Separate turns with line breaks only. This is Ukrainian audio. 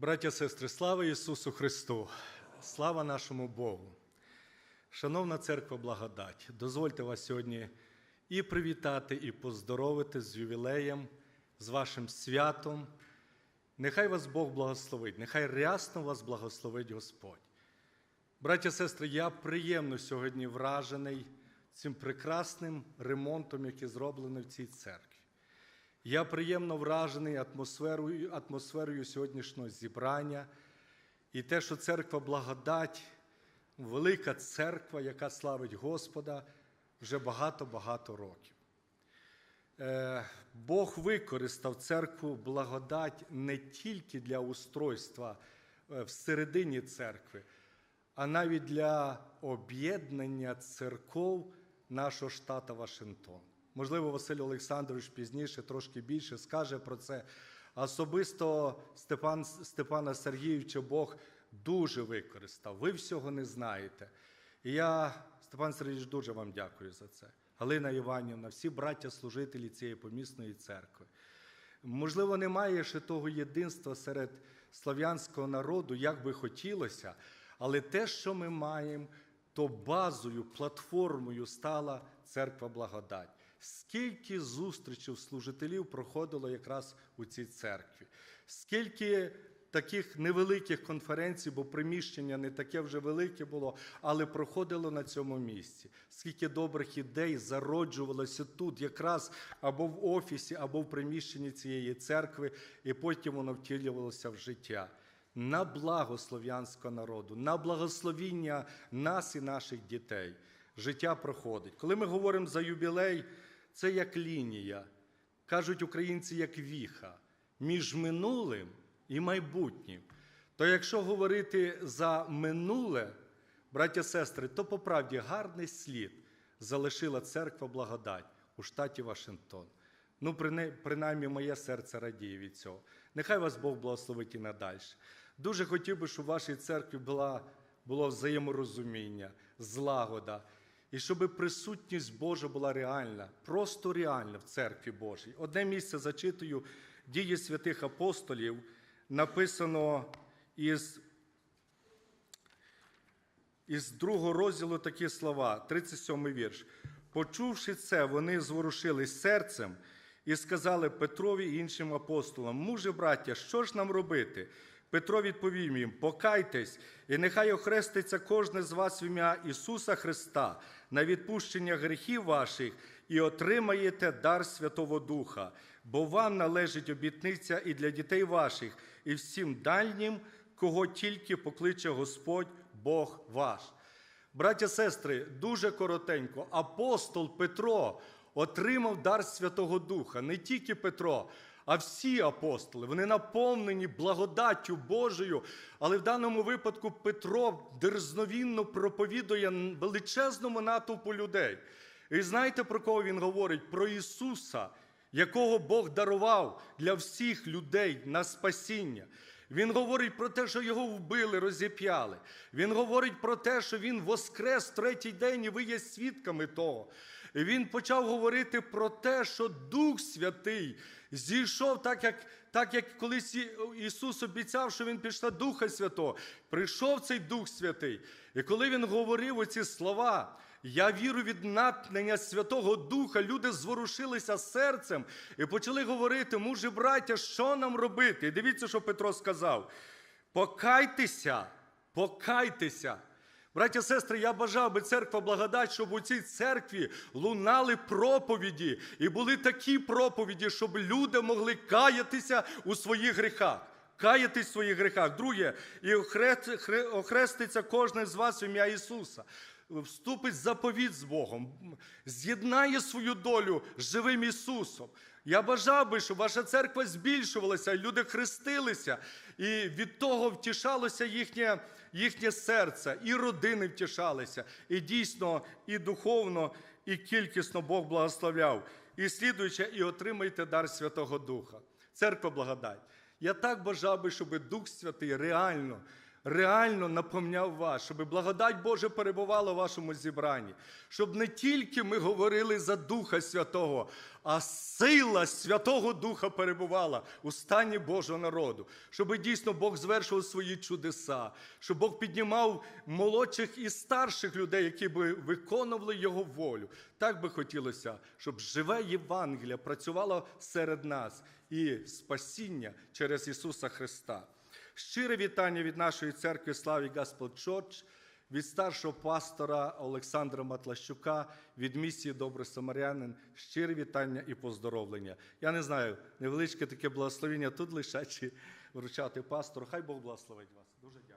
Браття, сестри, слава Ісусу Христу! Слава нашому Богу! Шановна церква благодать, дозвольте вас сьогодні і привітати, і поздоровити з ювілеєм, з вашим святом. Нехай вас Бог благословить, нехай рясно вас благословить Господь. Браття, сестри, я приємно сьогодні вражений цим прекрасним ремонтом, який зроблений в цій церкві. Я приємно вражений атмосферою, атмосферою сьогоднішнього зібрання і те, що церква благодать, велика церква, яка славить Господа вже багато-багато років. Е, Бог використав церкву благодать не тільки для устройства е, всередині церкви, а навіть для об'єднання церков нашого штата Вашингтон. Можливо, Василь Олександрович пізніше трошки більше скаже про це. Особисто Степан, Степана Сергійовича Бог дуже використав. Ви всього не знаєте. І я, Степан Сергійович, дуже вам дякую за це. Галина Іванівна, всі браття служителі цієї помісної церкви. Можливо, немає ще того єдинства серед слав'янського народу, як би хотілося, але те, що ми маємо, то базою, платформою стала церква благодать. Скільки зустрічей служителів проходило якраз у цій церкві, скільки таких невеликих конференцій, бо приміщення не таке вже велике було, але проходило на цьому місці. Скільки добрих ідей зароджувалося тут, якраз або в офісі, або в приміщенні цієї церкви, і потім воно втілювалося в життя. На благо слов'янського народу, на благословіння нас і наших дітей. Життя проходить. Коли ми говоримо за юбілей, це як лінія, кажуть українці, як віха між минулим і майбутнім. То якщо говорити за минуле, браття сестри, то по правді гарний слід залишила церква благодать у штаті Вашингтон. Ну, принаймні, моє серце радіє від цього. Нехай вас Бог благословить і надалі. Дуже хотів би, щоб у вашій церкві була, було взаєморозуміння, злагода. І щоб присутність Божа була реальна, просто реальна в церкві Божій. Одне місце зачитую дії святих апостолів, написано із із другого розділу такі слова, 37 вірш. Почувши це, вони зворушились серцем і сказали Петрові і іншим апостолам: Муже, браття, що ж нам робити? Петро відповів їм: Покайтесь, і нехай охреститься кожне з вас в ім'я Ісуса Христа на відпущення гріхів ваших і отримаєте дар Святого Духа, бо вам належить обітниця і для дітей ваших, і всім дальнім, кого тільки покличе Господь Бог ваш. Браття сестри, дуже коротенько, апостол Петро отримав дар Святого Духа, не тільки Петро. А всі апостоли, вони наповнені благодаттю Божою. Але в даному випадку Петро дерзновінно проповідує величезному натовпу людей. І знаєте, про кого він говорить? Про Ісуса, якого Бог дарував для всіх людей на спасіння. Він говорить про те, що його вбили, розіп'яли. Він говорить про те, що Він воскрес третій день, і ви є свідками того. І Він почав говорити про те, що Дух Святий зійшов, так як так як колись Ісус обіцяв, що Він пішла Духа Святого. Прийшов цей Дух Святий. І коли Він говорив оці слова, я вірю від натнення Святого Духа, люди зворушилися серцем і почали говорити, мужі, браття, що нам робити? І дивіться, що Петро сказав: покайтеся, покайтеся. Браття, сестри, я бажав би церква благодать, щоб у цій церкві лунали проповіді, і були такі проповіді, щоб люди могли каятися у своїх гріхах. Каятись в своїх гріхах. Друге, і охреститься кожен з вас в ім'я Ісуса. Вступить заповіт з Богом, з'єднає свою долю з живим Ісусом. Я бажав би, щоб ваша церква збільшувалася, люди хрестилися, і від того втішалося їхнє їхнє серце, і родини втішалися, і дійсно, і духовно, і кількісно Бог благословляв. І слідуючи, і отримайте дар Святого Духа. Церква благодать. Я так бажав би, щоб Дух Святий реально реально наповняв вас, щоб благодать Божа перебувала в вашому зібранні, щоб не тільки ми говорили за Духа Святого, а сила Святого Духа перебувала у стані Божого народу, щоб дійсно Бог звершував свої чудеса, щоб Бог піднімав молодших і старших людей, які би виконували Його волю. Так би хотілося, щоб живе Євангелія працювало серед нас і спасіння через Ісуса Христа. Щире вітання від нашої церкви Славі Господь Чорч, від старшого пастора Олександра Матлащука, від місії Добрий Самарянин. Щире вітання і поздоровлення. Я не знаю, невеличке таке благословення тут лише чи вручати пастору. Хай Бог благословить вас. Дуже дякую.